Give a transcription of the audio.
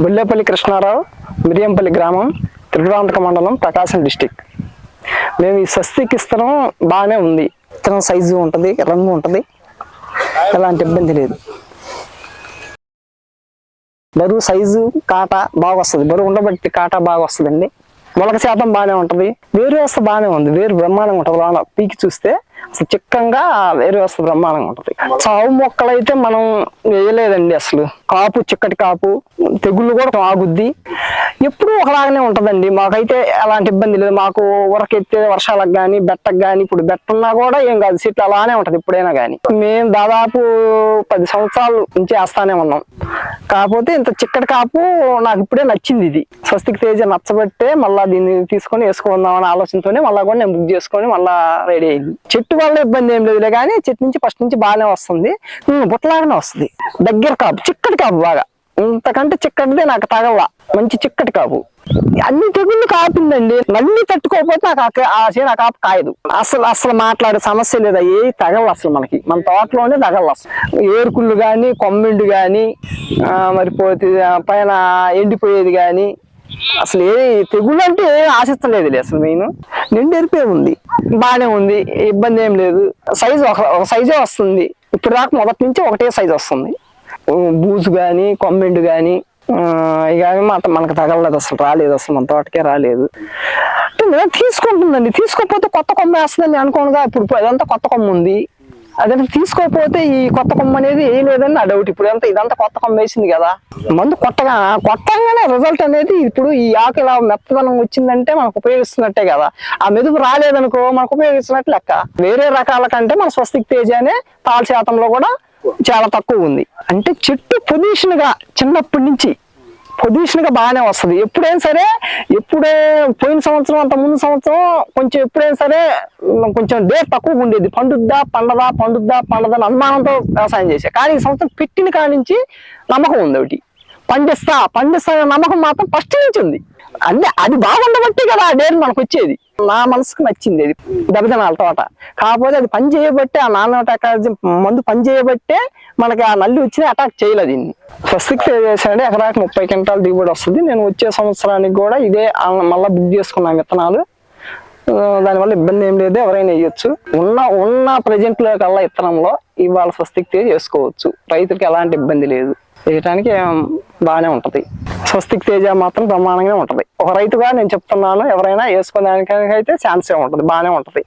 బుల్లేపల్లి కృష్ణారావు మిరియంపల్లి గ్రామం త్రిపురాంతక మండలం ప్రకాశం డిస్టిక్. మేము ఈ స్వస్తికి ఇస్తనం బాగానే ఉంది. ఇత్తనం సైజు ఉంటుంది రంగు ఉంటుంది. ఎలాంటి ఇబ్బంది లేదు. బరువు సైజు కాట బాగా వస్తుంది. బరువు ఉండబట్టి కాట బాగా వస్తుందండి. మొలక శాతం బాగానే ఉంటుంది. వేరు వ్యవస్థ బాగానే ఉంది. వేరు బ్రహ్మాండంగా ఉంటుంది. లోన పీకి చూస్తే చిక్కంగా వేరు వ్యవస్థ బ్రహ్మాండంగా ఉంటుంది. చావు మొక్కలు అయితే మనం వేయలేదండి అసలు. కాపు చిక్కటి కాపు తెగుళ్ళు కూడా ఆగుద్ది. ఎప్పుడూ ఒకలాగానే ఉంటుందండి. మాకైతే ఎలాంటి ఇబ్బంది లేదు. మాకు ఉరకెత్తే వర్షాలకు కానీ బెట్టకు కానీ ఇప్పుడు బెట్టన్నా కూడా ఏం కాదు. సీట్లు అలానే ఉంటది ఎప్పుడైనా కానీ మేము దాదాపు పది సంవత్సరాలు నుంచి వేస్తానే ఉన్నాం. కాకపోతే ఇంత చిక్కటి కాపు నాకు ఇప్పుడే నచ్చింది ఇది. స్వస్తికి తేజ నచ్చబట్టే మళ్ళా దీన్ని తీసుకొని వేసుకుందాం అనే ఆలోచనతోనే మళ్ళా కూడా నేను బుక్ చేసుకొని మళ్ళా రెడీ అయింది. చెట్టు వల్ల ఇబ్బంది ఏం లేదులే కానీ చెట్టు నుంచి ఫస్ట్ నుంచి బాగానే వస్తుంది. బుట్టలాగానే వస్తుంది. దగ్గర కాపు చిక్కటి కాపు బాగా. ఇంతకంటే చిక్కటిదే నాకు తగల. మంచి చిక్కటి కాపు. అన్ని తెగుళ్ళు కాపిందండి. మళ్ళీ తట్టుకోకపోతే నాకు ఆ కా- ఆ కాపు కాయదు. అసలు అసలు మాట్లాడే సమస్య లేదా? ఏ తగల అసలు మనకి. మన తోటలోనే తగల అసలు. ఏరుకుళ్ళు కానీ కొమ్మిండు కానీ మరి పోతే పైన ఎండిపోయేది కానీ అసలు ఏ తెగుళ్ళు అంటే ఏం ఆశిస్తలేదు అసలు నేను. నిండు ఎరిపే ఉంది. బాగానే ఉంది. ఇబ్బంది ఏం లేదు. సైజు ఒక సైజే వస్తుంది. ఇప్పుడు దాకా మొదటి నుంచి ఒకటే సైజు వస్తుంది. బూజు కానీ కొమ్మిండు కానీ ఇక అవి మాత్రం మనకు తగలలేదు అసలు రాలేదు అసలు మన తోటకే రాలేదు. అంటే నేను తీసుకుంటుందండి తీసుకోకపోతే కొత్త కొమ్మ వేస్తుందని అనుకోనుగా ఇప్పుడు అదంతా కొత్త కొమ్మ ఉంది. అదంతా తీసుకోకపోతే ఈ కొత్త కొమ్మ అనేది ఏం లేదని నా డౌట్ ఇప్పుడు అంతా ఇదంతా కొత్త కొమ్మ వేసింది కదా. మందు కొత్తగా కొత్తగానే రిజల్ట్ అనేది ఇప్పుడు ఈ ఆకు ఇలా మెత్తదనం వచ్చిందంటే మనకు ఉపయోగిస్తున్నట్టే కదా. ఆ మెదుపు రాలేదనుకో మనకు ఉపయోగిస్తున్నట్టు లెక్క. వేరే రకాల కంటే మన స్వస్తిక్ తేజ అనే పాల శాతంలో కూడా చాలా తక్కువ ఉంది. అంటే చెట్టు పొజిషన్గా చిన్నప్పటి నుంచి పొజిషన్గా బాగానే వస్తుంది. ఎప్పుడైనా సరే ఎప్పుడే పోయిన సంవత్సరం అంత ముందు సంవత్సరం కొంచెం ఎప్పుడైనా సరే కొంచెం డేట్ తక్కువ ఉండేది. పండుద్దా పండదా పండుద్దా పండదా అని అనుమానంతో వ్యవసాయం చేసే. కానీ ఈ సంవత్సరం పెట్టిన కాడి నుంచి నమ్మకం ఉంది ఒకటి. పండిస్తా పండిస్తా అనే నమ్మకం మాత్రం ఫస్ట్ నుంచి ఉంది. అంటే అది బాగుండబట్టే కదా ఆ మనకు వచ్చేది నా మనసుకు నచ్చింది అది. దెబ్బతినాల తోట. కాకపోతే అది పని చేయబట్టే ఆ నాన్న టెక్నాలజీ మందు పని చేయబట్టే మనకి ఆ నల్లి వచ్చిన అటాక్ చేయలేదు దీన్ని. ఫస్ట్ చేశాడు ఎకరాకి ముప్పై క్వింటాల్ దిగుబడి వస్తుంది. నేను వచ్చే సంవత్సరానికి కూడా ఇదే మళ్ళీ బుక్ చేసుకున్నాను విత్తనాలు. దానివల్ల ఇబ్బంది ఏం లేదు. ఎవరైనా వేయొచ్చు. ఉన్న ఉన్న ప్రజెంట్లో కల్లా ఇత్తనంలో ఇవాళ స్వస్తిక్ తేజ్ చేసుకోవచ్చు రైతులకి ఎలాంటి ఇబ్బంది లేదు. వేయటానికి బాగానే ఉంటుంది. స్వస్తిక్ తేజ మాత్రం బ్రహ్మాండంగా ఉంటది. ఒక రైతుగా నేను చెప్తున్నాను ఎవరైనా వేసుకోవడానికి అయితే ఛాన్సే ఉంటది. బాగానే ఉంటది.